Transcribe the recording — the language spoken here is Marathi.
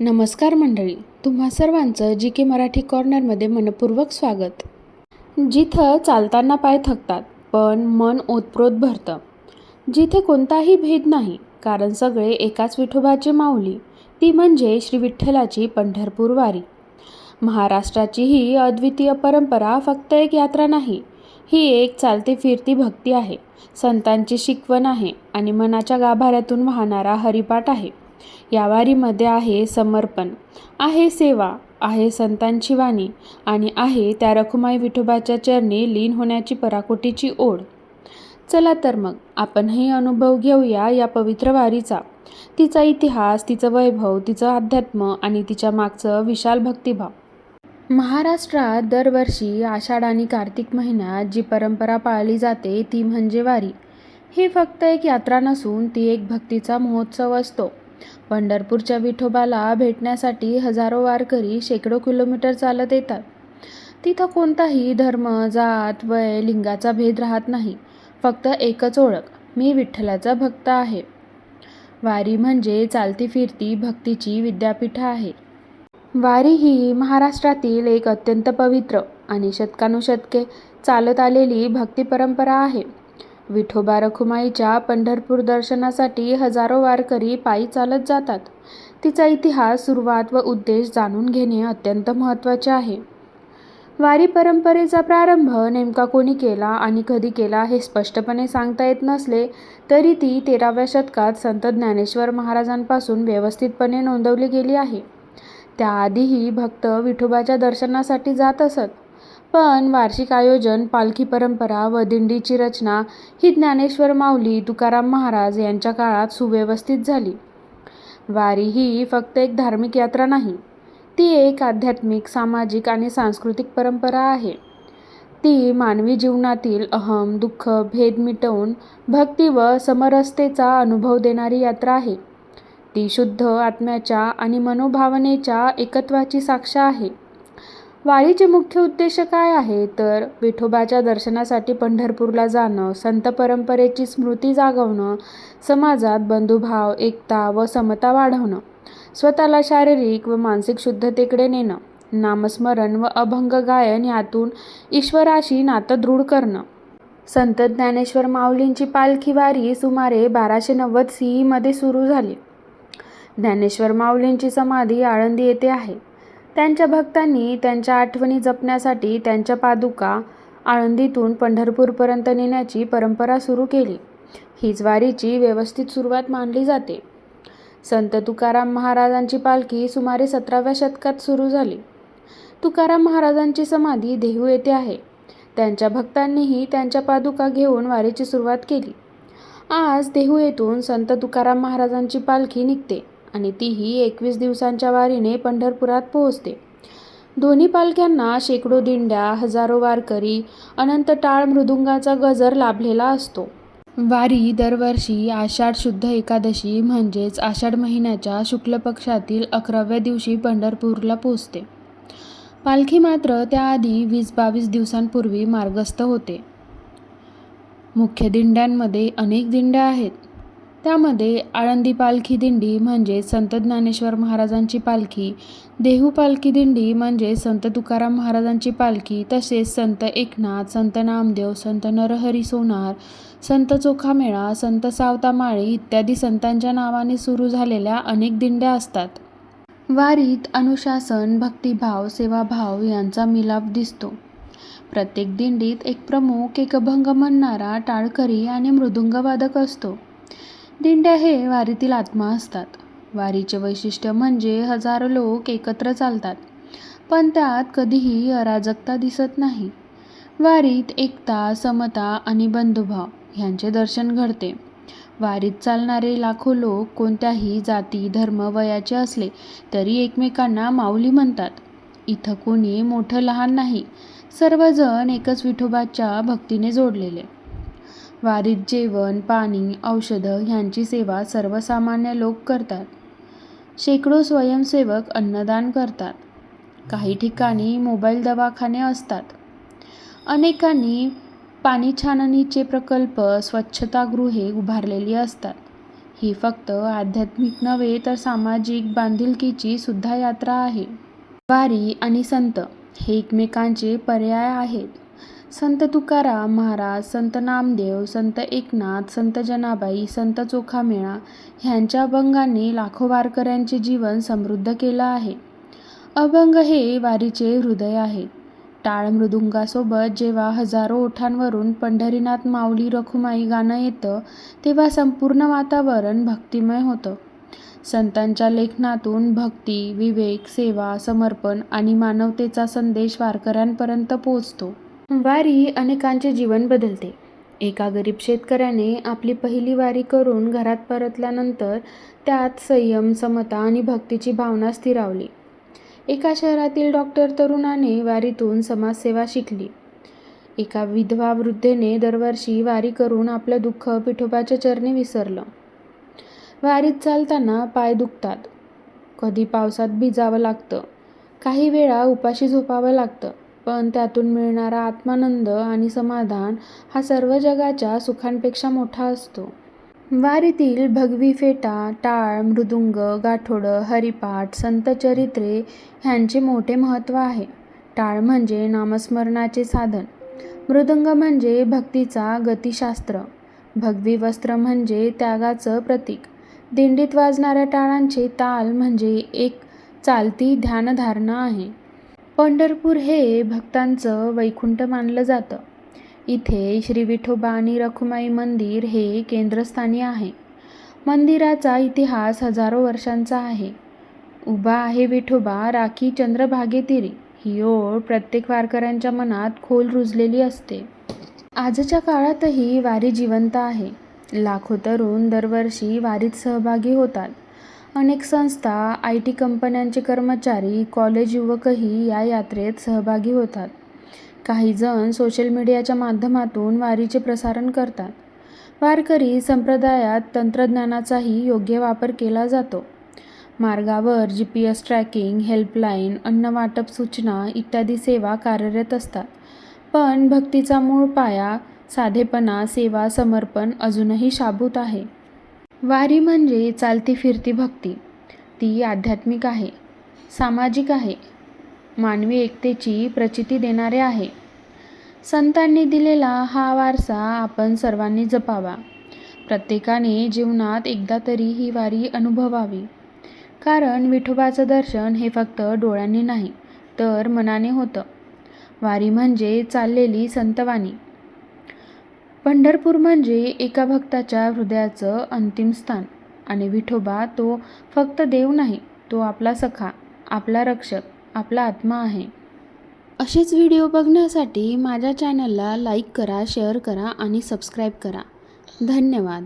नमस्कार मंडळी तुम्हा सर्वांचं जी के मराठी कॉर्नरमध्ये मनपूर्वक स्वागत. जिथं चालताना पाय थकतात पण मन ओतप्रोत भरतं. जिथे कोणताही भेद नाही कारण सगळे एकाच विठोबाची माऊली ती म्हणजे श्री विठ्ठलाची पंढरपूर वारी. महाराष्ट्राची ही अद्वितीय परंपरा फक्त एक यात्रा नाही ही एक चालती फिरती भक्ती आहे. संतांची शिकवण आहे आणि मनाच्या गाभाऱ्यातून वाहणारा हरिपाठ आहे. या वारीमध्ये आहे समर्पण आहे सेवा आहे संतांची वाणी आणि आहे त्या रखुमाई विठोबाच्या चरणी लीन होण्याची पराकोटीची ओढ. चला तर मग आपणही अनुभव घेऊया या पवित्र वारीचा. तिचा इतिहास तिचं वैभव तिचं अध्यात्म आणि तिच्या मागचं विशाल भक्तिभाव. महाराष्ट्रात दरवर्षी आषाढ आणि कार्तिक महिन्यात जी परंपरा पाळली जाते ती म्हणजे वारी. ही फक्त एक यात्रा नसून ती एक भक्तीचा महोत्सव असतो. पंढरपूरच्या विठोबाला भेटण्यासाठी हजारो वारकरी शेकडो किलोमीटर चालत येतात. तिथं कोणताही धर्म जात वय लिंगाचा भेद राहत नाही. फक्त एकच ओळख मी विठ्ठलाचा भक्त आहे. वारी म्हणजे चालती फिरती भक्तीची विद्यापीठ आहे. वारी ही महाराष्ट्रातील एक अत्यंत पवित्र आणि शतकानुशतके चालत आलेली भक्ती परंपरा आहे. विठोबा रखुमाईच्या पंढरपूर दर्शनासाठी हजारो वारकरी पायी चालत जातात. तिचा इतिहास सुरुवात व उद्देश जाणून घेणे अत्यंत महत्त्वाचे आहे. वारी परंपरेचा प्रारंभ नेमका कोणी केला आणि कधी केला हे स्पष्टपणे सांगता येत नसले तरी ती तेराव्या शतकात संत ज्ञानेश्वर महाराजांपासून व्यवस्थितपणे नोंदवली गेली आहे. त्याआधीही भक्त विठोबाच्या दर्शनासाठी जात असत. पण वार्षिक आयोजन पालखी परंपरा व दिंडीची रचना ही ज्ञानेश्वर माऊली तुकाराम महाराज यांच्या काळात सुव्यवस्थित झाली. वारी ही फक्त एक धार्मिक यात्रा नाही ती एक आध्यात्मिक सामाजिक आणि सांस्कृतिक परंपरा आहे. ती मानवी जीवनातील अहम दुःख भेद मिटवून भक्ती व समरसतेचा अनुभव देणारी यात्रा आहे. ती शुद्ध आत्म्याच्या आणि मनोभावनेच्या एकत्वाची साक्ष आहे. वारीचे मुख्य उद्देश काय आहे? तर विठोबाच्या दर्शनासाठी पंढरपूरला जाणं संत परंपरेची स्मृती जागवणं समाजात बंधुभाव एकता व समता वाढवणं स्वतःला शारीरिक व मानसिक शुद्धतेकडे नेणं नामस्मरण व अभंग गायन यातून ईश्वराशी नातं दृढ करणं. संत ज्ञानेश्वर माऊलींची पालखी वारी सुमारे बाराशे नव्वद सीईमध्ये सुरू झाली. ज्ञानेश्वर माऊलींची समाधी आळंदी येथे आहे. त्यांच्या भक्तांनी त्यांच्या आठवणी जपण्यासाठी त्यांच्या पादुका आळंदीतून पंढरपूरपर्यंत नेण्याची परंपरा सुरू केली. हीच वारीची व्यवस्थित सुरुवात मानली जाते. संत तुकाराम महाराजांची पालखी सुमारे सतराव्या शतकात सुरू झाली. तुकाराम महाराजांची समाधी देहू येथे आहे. त्यांच्या भक्तांनीही त्यांच्या पादुका घेऊन वारीची सुरुवात केली. आज देहू येथून संत तुकाराम महाराजांची पालखी निघते. आणि तीही एकवीस दिवसांच्या वारीने पंढरपुरात पोहोचते. दोन्ही पालख्यांना शेकडो दिंड्या हजारो वारकरी अनंत टाळ मृदुंगाचा गजर लाभलेला असतो. वारी दरवर्षी आषाढ शुद्ध एकादशी म्हणजेच आषाढ महिन्याच्या शुक्ल पक्षातील अकराव्या दिवशी पंढरपूरला पोचते पालखी मात्र त्याआधी वीस बावीस दिवसांपूर्वी मार्गस्थ होते. मुख्य दिंड्यांमध्ये अनेक दिंड्या आहेत. त्यामध्ये आळंदी पालखी दिंडी म्हणजे संत ज्ञानेश्वर महाराजांची पालखी देहू पालखी दिंडी म्हणजे संत तुकाराम महाराजांची पालखी तसेच संत एकनाथ संत नामदेव संत नरहरी सोनार संत चोखामेळा संत सावतामाळी इत्यादी संतांच्या नावाने सुरू झालेल्या अनेक दिंड्या असतात. वारीत अनुशासन भक्तिभाव सेवाभाव यांचा मिलाप दिसतो. प्रत्येक दिंडीत एक प्रमुख एक अभंग म्हणणारा टाळकरी आणि मृदुंगवादक असतो. दिंड्या हे वारीतील आत्मा असतात. वारीचे वैशिष्ट्य म्हणजे हजारो लोक एकत्र चालतात पण त्यात कधीही अराजकता दिसत नाही. वारीत एकता समता आणि बंधुभाव ह्यांचे दर्शन घडते. वारीत चालणारे लाखो लोक कोणत्याही जाती धर्म वयाचे असले तरी एकमेकांना माऊली म्हणतात. इथं कोणी मोठं लहान नाही सर्वजण एकच विठोबाच्या भक्तीने जोडलेले. वारीत जेवण पाणी औषधं ह्यांची सेवा सर्वसामान्य लोक करतात. शेकडो स्वयंसेवक अन्नदान करतात. काही ठिकाणी मोबाईल दवाखाने असतात. अनेकांनी पाणी छाननीचे प्रकल्प स्वच्छतागृहे उभारलेली असतात. ही फक्त आध्यात्मिक नव्हे तर सामाजिक बांधिलकीची सुद्धा यात्रा आहे. वारी आणि संत हे एकमेकांचे पर्याय आहेत. संत तुकाराम महाराज संत नामदेव संत एकनाथ संत जनाबाई संत चोखामेळा ह्यांच्या अभंगांनी लाखो वारकऱ्यांचे जीवन समृद्ध केलं आहे. अभंग हे वारीचे हृदय आहे. टाळ मृदुंगासोबत जेव्हा हजारो ओठांवरून पंढरीनाथ माऊली रखुमाई गाणं येतं तेव्हा संपूर्ण वातावरण भक्तिमय होतं. संतांच्या लेखनातून भक्ती विवेक सेवा समर्पण आणि मानवतेचा संदेश वारकऱ्यांपर्यंत पोचतो. वारी अनेकांचे जीवन बदलते. एका गरीब शेतकऱ्याने आपली पहिली वारी करून घरात परतल्यानंतर त्यात संयम समता आणि भक्तीची भावना स्थिरावली. एका शहरातील डॉक्टर तरुणाने वारीतून समाजसेवा शिकली. एका विधवा वृद्धेने दरवर्षी वारी करून आपलं दुःख पिठोबाच्या चरणी विसरलं. वारीत चालताना पाय दुखतात. कधी पावसात भिजावं लागतं. काही वेळा उपाशी झोपावं लागतं. पण त्यातून मिळणारा आत्मानंद आणि समाधान हा सर्व जगाच्या सुखांपेक्षा मोठा असतो. वारीतील भगवी फेटा टाळ मृदुंग गाठोडं हरिपाठ संतचरित्रे ह्यांचे मोठे महत्त्व आहे. टाळ म्हणजे नामस्मरणाचे साधन. मृदंग म्हणजे भक्तीचा गतिशास्त्र. भगवी वस्त्र म्हणजे त्यागाचं प्रतीक. दिंडीत वाजणाऱ्या टाळांचे ताल म्हणजे एक चालती ध्यानधारणा आहे. पंढरपूर हे भक्तांचं वैकुंठ मानलं जातं. इथे श्री विठोबा आणि रखुमाई मंदिर हे केंद्रस्थानी आहे. मंदिराचा इतिहास हजारो वर्षांचा आहे. उभा आहे विठोबा राखी चंद्रभागेतिरी ही ओळ प्रत्येक वारकऱ्यांच्या मनात खोल रुजलेली असते. आजच्या काळातही वारी जिवंत आहे. लाखो तरुण दरवर्षी वारीत सहभागी होतात. अनेक संस्था आय टी कंपन्यांचे कर्मचारी कॉलेज युवकही या यात्रेत सहभागी होतात. काहीजण सोशल मीडियाच्या माध्यमातून वारीचे प्रसारण करतात. वारकरी संप्रदायात तंत्रज्ञानाचाही योग्य वापर केला जातो. मार्गावर G P S tracking helpline अन्न वाटप सूचना इत्यादी सेवा कार्यरत असतात. पण भक्तीचा मूळ पाया साधेपणा सेवा समर्पण अजूनही शाबूत आहे. वारी म्हणजे चालती फिरती भक्ती. ती आध्यात्मिक आहे सामाजिक आहे मानवी एकतेची प्रचिती देणारे आहे. संतांनी दिलेला हा वारसा आपण सर्वांनी जपावा. प्रत्येकाने जीवनात एकदा तरी ही वारी अनुभवावी. कारण विठोबाचं दर्शन हे फक्त डोळ्यांनी नाही तर मनाने होतं. वारी म्हणजे चाललेली संतवाणी. पंढरपूर म्हणजे एका भक्ताच्या हृदयाचं अंतिम स्थान. आणि विठोबा तो फक्त देव नाही तो आपला सखा आपला रक्षक आपला आत्मा आहे. असेच व्हिडिओ बघण्यासाठी माझ्या चॅनलला लाईक करा शेअर करा आणि सबस्क्राईब करा. धन्यवाद.